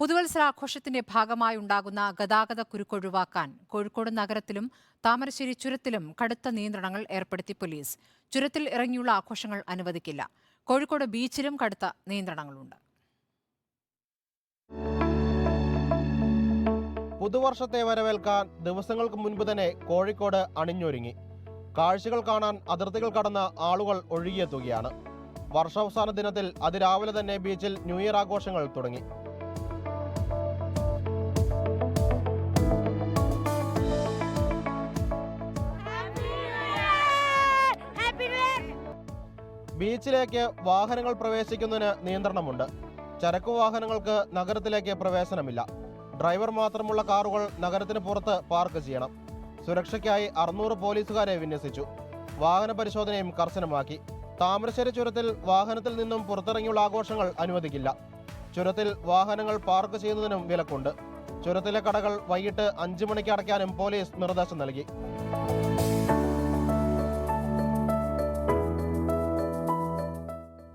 പുതുവത്സരാഘോഷത്തിന്റെ ഭാഗമായി ഉണ്ടാകുന്ന ഗതാഗത കുരുക്കൊഴിവാക്കാൻ കോഴിക്കോട് നഗരത്തിലും താമരശ്ശേരി ചുരത്തിലും കടുത്ത നിയന്ത്രണങ്ങൾ ഏർപ്പെടുത്തി പോലീസ്. ചുരത്തിൽ ഇറങ്ങിയുള്ള ആഘോഷങ്ങൾ അനുവദിക്കില്ല. കോഴിക്കോട് ബീച്ചിലും കടുത്ത നിയന്ത്രണങ്ങളുണ്ട്. പുതുവർഷത്തെ വരവേൽക്കാൻ ദിവസങ്ങൾക്ക് മുൻപ് തന്നെ കോഴിക്കോട് അണിഞ്ഞൊരുങ്ങി. കാഴ്ചകൾ കാണാൻ അതിർത്തികൾ കടന്ന് ആളുകൾ ഒഴുകിയെത്തുകയാണ്. വർഷാവസാന ദിനത്തിൽ അതിരാവിലെ തന്നെ ബീച്ചിൽ ന്യൂ ഇയർ ആഘോഷങ്ങൾ തുടങ്ങി. ബീച്ചിലേക്ക് വാഹനങ്ങൾ പ്രവേശിക്കുന്നതിന് നിയന്ത്രണമുണ്ട്. ചരക്കു വാഹനങ്ങൾക്ക് നഗരത്തിലേക്ക് പ്രവേശനമില്ല. ഡ്രൈവർ മാത്രമുള്ള കാറുകൾ നഗരത്തിന് പുറത്ത് പാർക്ക് ചെയ്യണം. സുരക്ഷയ്ക്കായി അറുന്നൂറ് പോലീസുകാരെ വിന്യസിച്ചു. വാഹന പരിശോധനയും കർശനമാക്കി. താമരശ്ശേരി ചുരത്തിൽ വാഹനത്തിൽ നിന്നും പുറത്തിറങ്ങിയുള്ള ആഘോഷങ്ങൾ അനുവദിക്കില്ല. ചുരത്തിൽ വാഹനങ്ങൾ പാർക്ക് ചെയ്യുന്നതിനും വിലക്കുണ്ട്. ചുരത്തിലെ കടകൾ വൈകിട്ട് അഞ്ചു മണിക്ക് അടയ്ക്കാനും പോലീസ് നിർദ്ദേശം നൽകി.